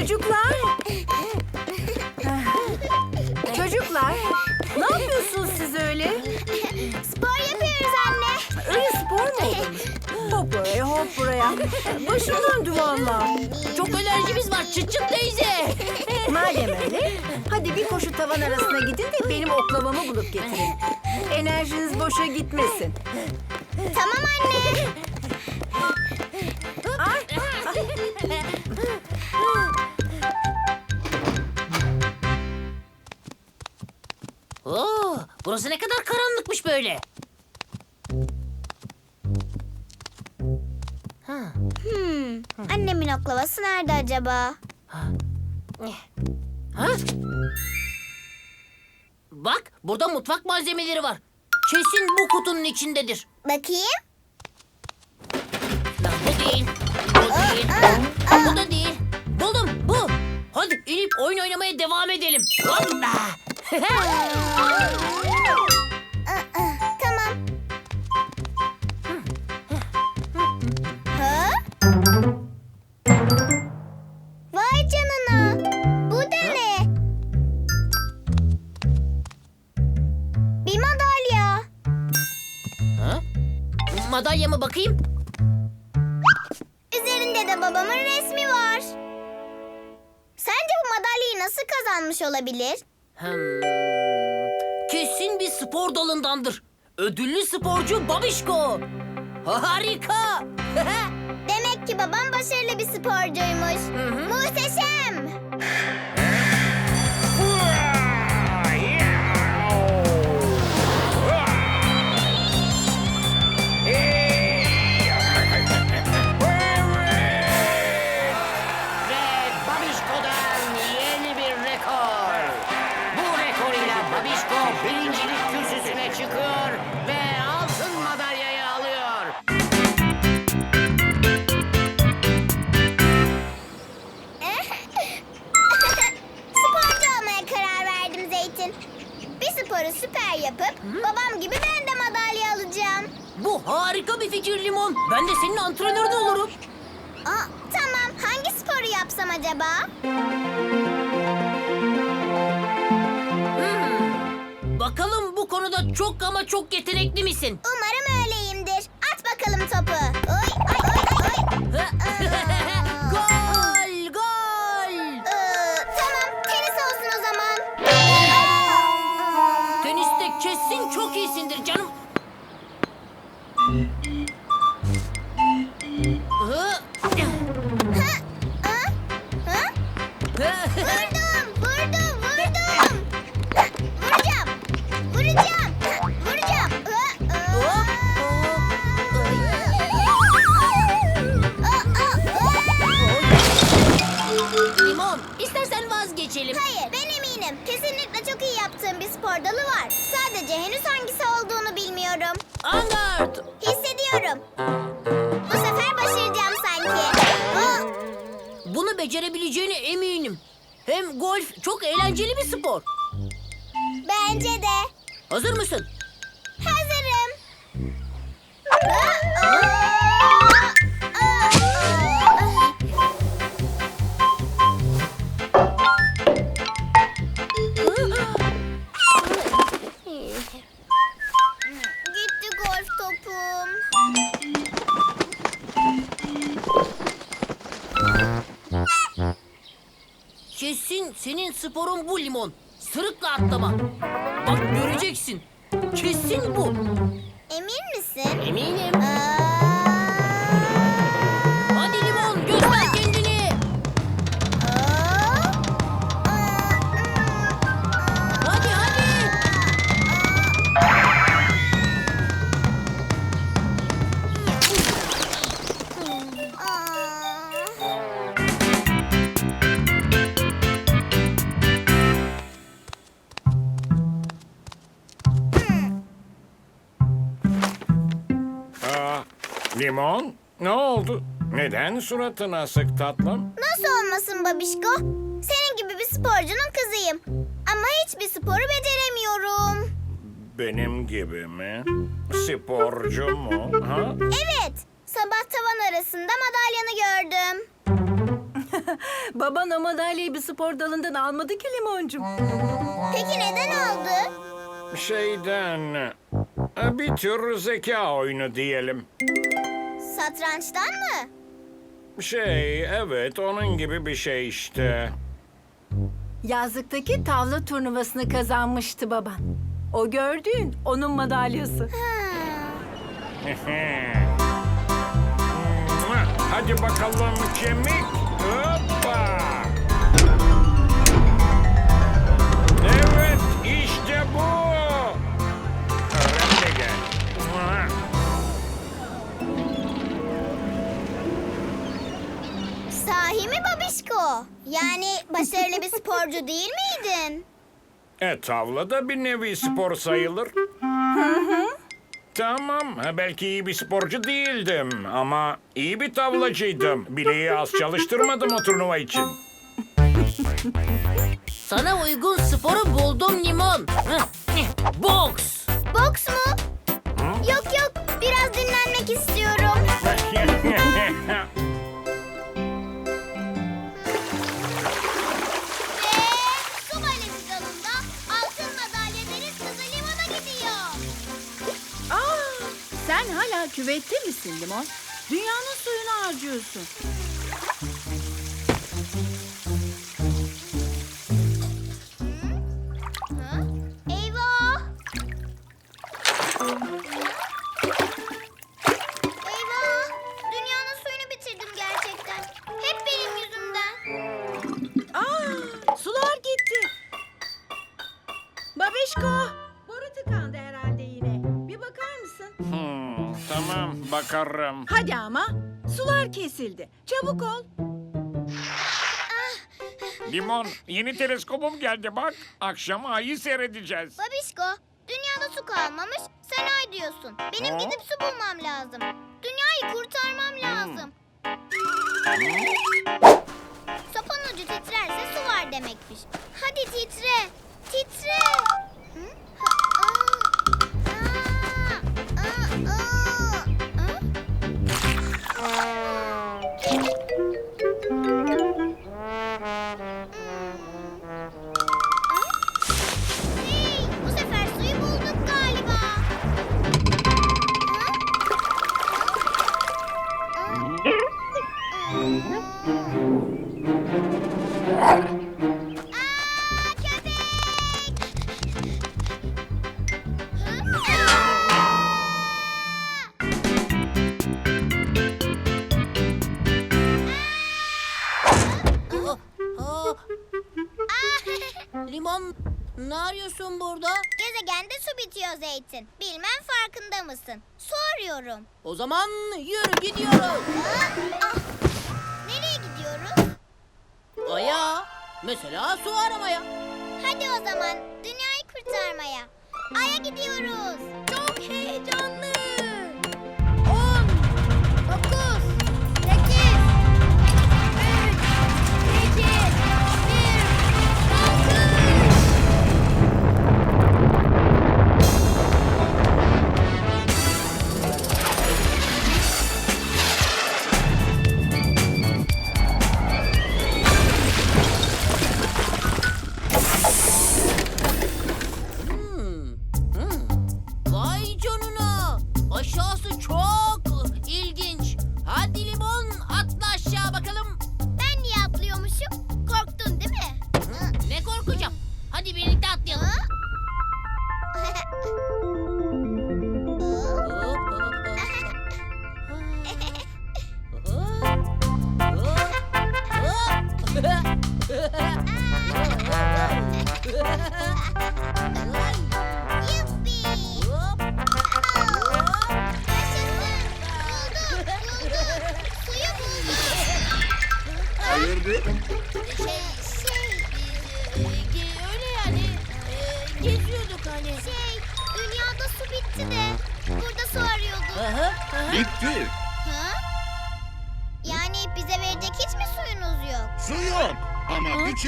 Çocuklar. Çocuklar. Ne yapıyorsunuz siz öyle? Spor yapıyoruz anne. Öyle spor mu? Hop oraya hop buraya. Başım döndü valla. Çok enerjimiz var çıt çıt teyze. Madem öyle hadi bir koşu tavan arasına gidin de benim oklavamı bulup getirin. Enerjiniz boşa gitmesin. Tamam anne. Oo, burası ne kadar karanlıkmış böyle. Hmm, annemin oklavası nerede acaba? Ha? Bak burada mutfak malzemeleri var. Kesin bu kutunun içindedir. Bakayım. Lan bu değil. Bu değil. Bu da değil. Buldum bu. Hadi inip oyun oynamaya devam edelim. Hoppa. Vay canına. Bu da ne? Bir madalya. ha? Madalyama bakayım. Üzerinde de babamın resmi var. Sence bu madalyayı nasıl kazanmış olabilir? Hmm. Kesin bir spor dalındandır. Ödüllü sporcu Babişko. Harika. Demek ki babam başarılı bir sporcuymuş. Hı hı. Muhteşem. Sporu süper yapıp babam gibi ben de madalya alacağım. Bu harika bir fikir Limon. Ben de senin antrenörün olurum. Aa, tamam hangi sporu yapsam acaba? Hmm. Bakalım bu konuda çok ama çok yetenekli misin? Umarım eminim. Hem golf çok eğlenceli bir spor. bence de. Hazır mısın? Hazırım. Aa, Kesin senin sporun bu limon. Sırıkla atlama. Bak göreceksin. Kesin bu. Emin misin? Eminim. Aa, limon? Ne oldu? Neden suratın asık tatlım? Nasıl olmasın babişko? Senin gibi bir sporcunun kızıyım. Ama hiçbir sporu beceremiyorum. Benim gibi mi? Sporcu mu? Ha? Evet, sabah tavan arasında madalyanı gördüm. Baban o madalyayı bir spor dalından almadı ki limoncum. Peki neden oldu? Şeyden... e, Bir tür zeka oyunu diyelim. Satrançtan mı? Şey, evet onun gibi bir şey işte. Yazlıktaki tavla turnuvasını kazanmıştı baban. O gördüğün onun madalyası. Hadi bakalım kemik. Yani başarılı bir sporcu değil miydin? E tavla da bir nevi spor sayılır. Tamam, ha, belki iyi bir sporcu değildim ama iyi bir tavlacıydım. Bileği az çalıştırmadım o turnuva için. Sana uygun sporu buldum Limon. Heh, heh, Boks. Boks mu? Yok yok biraz dinlenmek istiyorum. küvette misin Limon? Dünyanın suyunu harcıyorsun. Tamam, bakarım. Hadi ama, sular kesildi. Çabuk ol. Limon, yeni teleskopum geldi bak. Akşam ayı seyredeceğiz. Babişko, dünyada su kalmamış, sen ay diyorsun. Benim Ha? gidip su bulmam lazım. Dünyayı kurtarmam lazım. Sopanın ucu titrerse su var demekmiş. Hadi titre, titre. Bitiyor Zeytin. Bilmem farkında mısın? Su arıyorum. O zaman yürü gidiyoruz. Ah. Nereye gidiyoruz? Aya. Mesela su aramaya. Hadi o zaman dünyayı kurtarmaya. Ay'a gidiyoruz.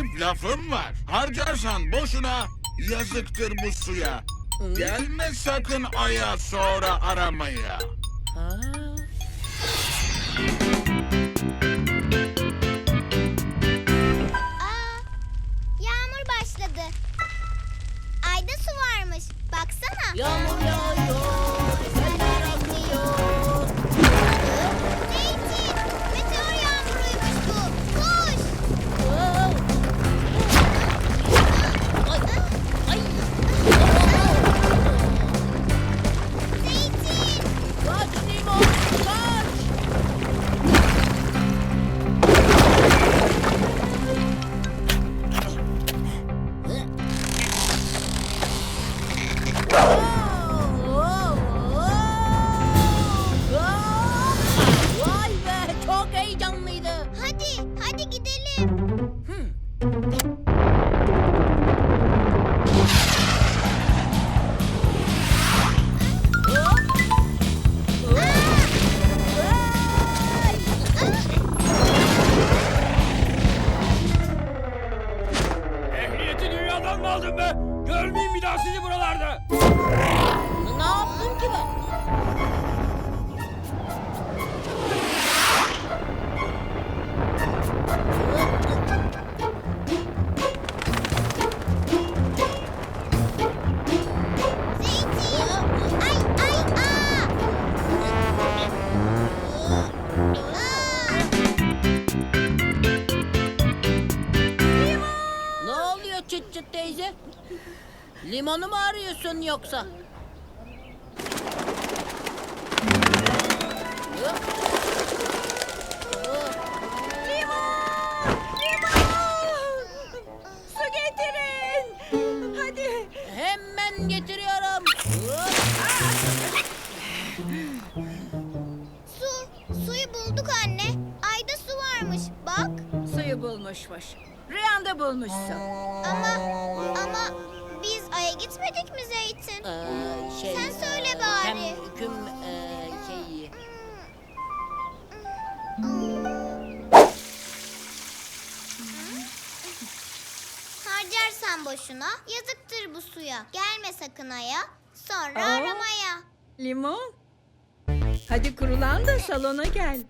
Rakip lafım var. Harcarsan boşuna yazıktır bu suya. Gelme sakın aya sonra aramaya. Aa, yağmur başladı. Ayda su varmış. Baksana. Yağmur yağıyor. Mı aldın be? Görmeyeyim bir daha sizi buralarda. Ne yaptım ki ben? Zeytin. Ay, ay, aa. Limonu mu arıyorsun yoksa? Su getirin. Hadi. Hemen getiriyorum. Su, suyu bulduk anne. Ayda su varmış, bak. Suyu bulmuşmuş. Rüyanda bulmuşsun. Ama, ama gitmedik mi Zeytin? Ee, şey, Sen söyle e, bari. Kem, küm, e, şey... Harcarsan boşuna, yazıktır bu suya. Gelme sakın Ay'a, sonra Aa. aramaya. Limon. Hadi kurulan da salona gel.